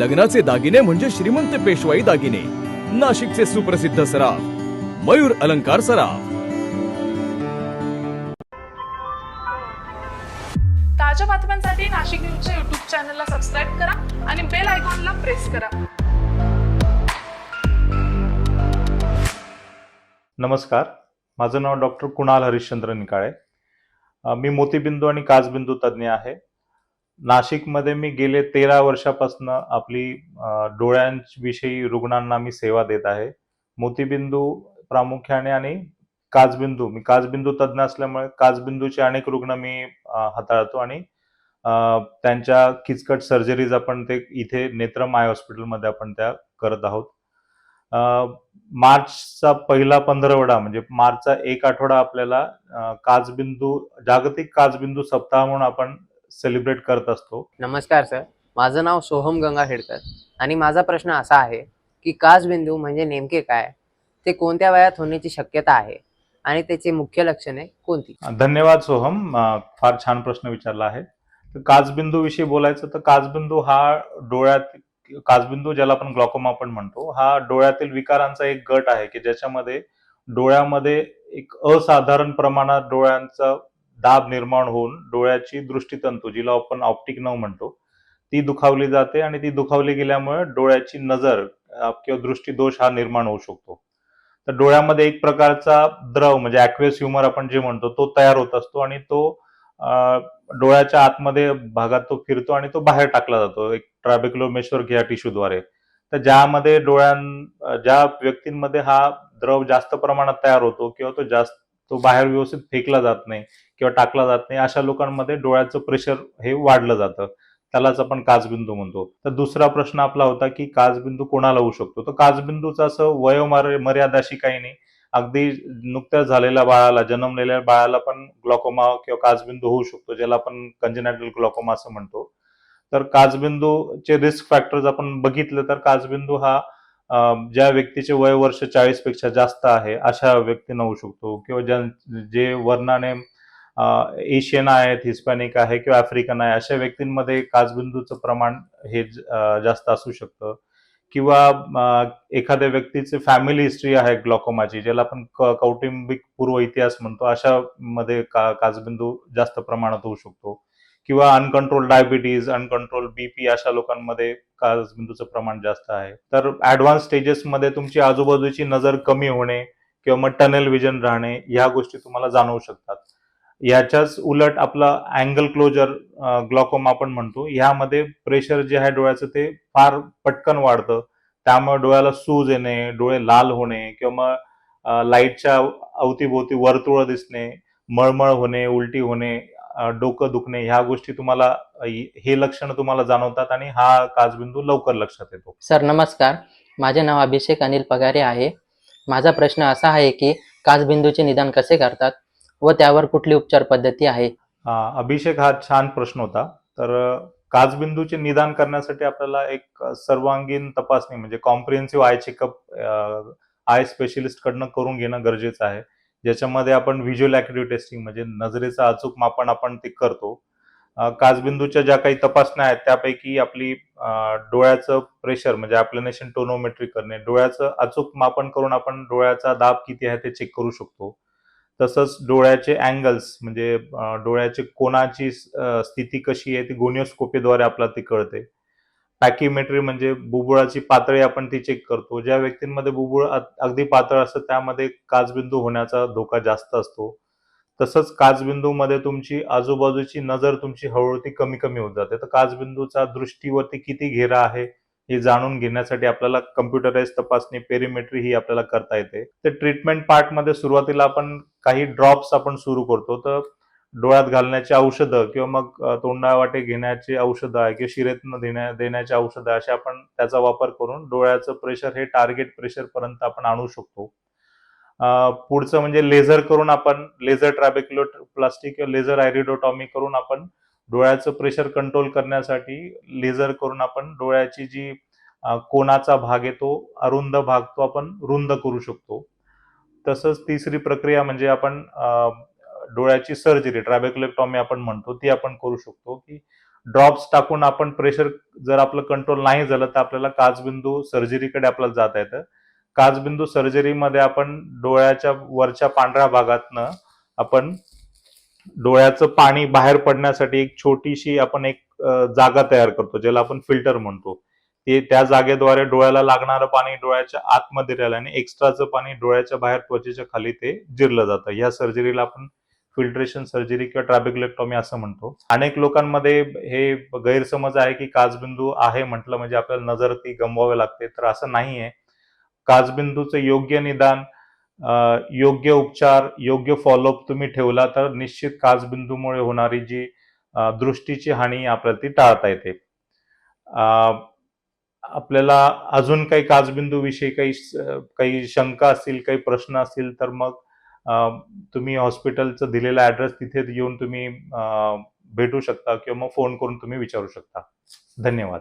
लग्नाचे दागिने म्हणजे श्रीमंत पेशवाई दागिने. नाशिकचे सुप्रसिद्ध सराफ मयूर अलंकार सराफ. ताज्या बातम्यांसाठी नाशिक न्यूजच्या युट्यूब चॅनलला सबस्क्राईब करा आणि बेल आयकॉनला प्रेस करा. नमस्कार. माझं नाव डॉक्टर कुणाल हरिश्चंद्र निकाळे. मी मोतीबिंदू आणि काचबिंदू तज्ज्ञ आहे. नाशिकमध्ये मी गेले तेरा वर्षापासून आपली डोळ्यांविषयी रुग्णांना मी सेवा देत आहे. मोतीबिंदू प्रामुख्याने आणि काजबिंदू मी काजबिंदू तज्ज्ञ असल्यामुळे काजबिंदूचे अनेक रुग्ण मी हाताळतो आणि त्यांच्या किचकट सर्जरीज आपण ते इथे नेत्र माय हॉस्पिटलमध्ये आपण त्या करत आहोत. मार्चचा पहिला पंधरवडा म्हणजे मार्चचा एक आठवडा आपल्याला काजबिंदू जागतिक काजबिंदू सप्ताह म्हणून आपण सेलिब्रेट करत असतो. नमस्कार सर माझं नाव सोहम गंगा हेडकर आणि माझा प्रश्न असा आहे की काचबिंदू म्हणजे नेमके काय? ते कोणत्या वयात होण्याची शक्यता आहे? आणि त्याची मुख्य लक्षणे कोणती? धन्यवाद सोहम. फार छान प्रश्न विचारला आहे. तर काचबिंदू विषयी बोलायचं तर काचबिंदू हा डोळ्यात काचबिंदू ज्याला आपण ग्लॉकोमा आपण म्हणतो हा डोळ्यातील विकारांचा एक गट आहे की ज्याच्यामध्ये डोळ्यामध्ये एक असाधारण प्रमाणात डोळ्यांचा दाब निर्माण होऊन डोळ्याची दृष्टीतंतू जिला आपण ऑप्टिक नव म्हणतो ती दुखावली जाते आणि ती दुखावली गेल्यामुळे डोळ्याची नजर किंवा दृष्टीदोष हा निर्माण होऊ शकतो. तर डोळ्यामध्ये एक प्रकारचा द्रव म्हणजे ऍक्वेस ह्युमर आपण जे म्हणतो तो तयार होत असतो आणि तो डोळ्याच्या आतमध्ये भागात तो फिरतो आणि तो बाहेर टाकला जातो एक ट्रॅबिक्लोमेश्वर घ्या टिश्यूद्वारे तर ज्यामध्ये डोळ्यां ज्या व्यक्तींमध्ये हा द्रव जास्त प्रमाणात तयार होतो किंवा तो जास्त तो बाहेर व्यवस्थित फेकला जात नाही किंवा टाकला जात नाही अशा लोकांमध्ये डोळ्याचं प्रेशर हे वाढलं जातं. त्यालाच आपण काजबिंदू म्हणतो. तर दुसरा प्रश्न आपला होता की काजबिंदू कोणाला होऊ शकतो? तर काजबिंदूचं असं वयोमर मर्यादाशी काही नाही. अगदी नुकत्याच झालेल्या बाळाला जन्मलेल्या बाळाला पण ग्लॉकोमा किंवा काजबिंदू होऊ शकतो ज्याला आपण कंजेनॅटल ग्लॉकोमा असं म्हणतो. तर काजबिंदूचे रिस्क फॅक्टर्स आपण बघितलं तर काजबिंदू हा ज्या व्यक्तीचे वय वर्ष चाळीसपेक्षा जास्त आहे अशा व्यक्तींना होऊ शकतो. किंवा ज्या जे वर्णाने एशियन आहेत हिस्पॅनिक आहे किंवा आफ्रिकन आहे अशा व्यक्तींमध्ये काचबिंदूचं प्रमाण हे जास्त असू शकतं. किंवा एखाद्या व्यक्तीचे फॅमिली हिस्ट्री आहे ग्लॉकोमाची ज्याला आपण कौटुंबिक पूर्व इतिहास म्हणतो अशा मध्ये का काचबिंदू जास्त प्रमाणात होऊ शकतो. किंवा अनकंट्रोल डायबिटीज अनकंट्रोल बीपी अशा लोकांमध्ये काचबिंदूचं प्रमाण जास्त आहे. तर ऍडव्हान्स स्टेजेसमध्ये तुमची आजूबाजूची नजर कमी होणे किंवा मग टनेल विजन राहणे ह्या गोष्टी तुम्हाला जाणवू शकतात. याच्याच उलट आपला अँगल क्लोजर ग्लॉकोम आपण म्हणतो ह्यामध्ये प्रेशर जे आहे डोळ्याचं ते फार पटकन वाढतं. त्यामुळे डोळ्याला सूज येणे डोळे लाल होणे किंवा मग लाईटच्या अवतीभोवती वर्तुळ दिसणे मळमळ होणे उलटी होणे डोकं दुखणे ह्या गोष्टी तुम्हाला हे लक्षणं तुम्हाला जाणवतात आणि हा काचबिंदू लवकर लक्षात येतो. सर नमस्कार. माझे नाव अभिषेक अनिल पगारे आहे. माझा प्रश्न असा आहे की काचबिंदूचे निदान कसे करतात व त्यावर कुठली उपचार पद्धती आहे? अभिषेक हा छान प्रश्न होता. तर अ, काचबिंदूचे निदान करण्यासाठी आपल्याला एक सर्वांगीण तपासणी म्हणजे comprehensive eye checkup eye specialist कडनं करून घेणं गरजेचं आहे. ज्याच्यामध्ये आपण व्हिज्युअल ॲक्टिव्ह टेस्टिंग म्हणजे नजरेचं अचूक मापन आपण ते करतो. काचबिंदूच्या ज्या काही तपासण्या आहेत त्यापैकी आपली डोळ्याचं प्रेशर म्हणजे ॲप्लिनेशन टोनोमेट्री करणे डोळ्याचं अचूक मापन करून आपण डोळ्याचा दाब किती आहे ते चेक करू शकतो. तसंच डोळ्याचे अँगल्स म्हणजे डोळ्याचे कोणाची स्थिती कशी आहे ती गोनिओस्कोपीद्वारे आपल्याला ती कळते. पॅकिमेट्री म्हणजे बुबुळाची पातळी आपण ती चेक करतो. ज्या व्यक्तींमध्ये बुबुळ अगदी पातळ असतं त्यामध्ये काचबिंदू होण्याचा धोका जास्त असतो. तसंच काचबिंदूमध्ये तुमची आजूबाजूची नजर तुमची हळूहळू ती कमी कमी होत जाते. तर काचबिंदूचा दृष्टीवरती किती घेरा आहे हे जाणून घेण्यासाठी आपल्याला कम्प्युटराइज तपासणी पेरिमेट्री ही आपल्याला करता येते. तर ट्रीटमेंट पार्टमध्ये सुरुवातीला आपण काही ड्रॉप्स आपण सुरू करतो. तर डोळ्यात घालण्याची औषधं किंवा मग तोंडावाटे घेण्याची औषधं आहे किंवा शिरेतनं देण्या देण्याची औषधं अशा आपण त्याचा वापर करून डोळ्याचं प्रेशर हे टार्गेट प्रेशरपर्यंत आपण आणू शकतो. पुढचं म्हणजे लेझर करून आपण लेझर ट्रॅबेक्युलो प्लास्टिक किंवा लेझर आयरिडोटॉमी करून आपण डोळ्याचं प्रेशर कंट्रोल करण्यासाठी लेझर करून आपण डोळ्याची जी कोणाचा भाग आहे तो अरुंद भाग तो आपण रुंद करू शकतो. तसंच तिसरी प्रक्रिया म्हणजे आपण डोळ्याची सर्जरी ट्रॅबेक्युलेक्टॉमी आपण म्हणतो ती आपण करू शकतो की ड्रॉप्स टाकून आपण प्रेशर जर आपलं कंट्रोल नाही झालं तर आपल्याला काचबिंदू सर्जरीकडे आपल्याला जाता येतं. काचबिंदू सर्जरीमध्ये आपण डोळ्याच्या वरच्या पांढऱ्या भागातनं आपण डोळ्याचं पाणी बाहेर पडण्यासाठी एक छोटीशी आपण एक जागा तयार करतो ज्याला आपण फिल्टर म्हणतो. ते त्या जागेद्वारे डोळ्याला लागणारं पाणी डोळ्याच्या आतमध्ये राहिलं आणि एक्स्ट्राचं पाणी डोळ्याच्या बाहेर त्वचेच्या खाली ते जिरलं जातं. या सर्जरीला आपण फिल्ट्रेशन सर्जरी किंवा ट्रॅबिक्लेक्टॉमी असं म्हणतो. अनेक लोकांमध्ये हे गैरसमज आहे की काजबिंदू आहे म्हटलं म्हणजे आपल्याला नजर ती गमवावी लागते. तर असं नाही आहे काजबिंदूचं योग्य निदान योग्य उपचार योग्य फॉलोअप तुम्ही ठेवला तर निश्चित काजबिंदूमुळे होणारी जी दृष्टीची हानी आपल्याला ती टाळता येते. अ, आपल्याला अजून काही काचबिंदू विषयी काही काही शंका असतील काही प्रश्न असतील तर मग तुम्ही हॉस्पिटलचं दिलेला ऍड्रेस तिथे येऊन तुम्ही भेटू शकता किंवा मग फोन करून तुम्ही विचारू शकता. धन्यवाद.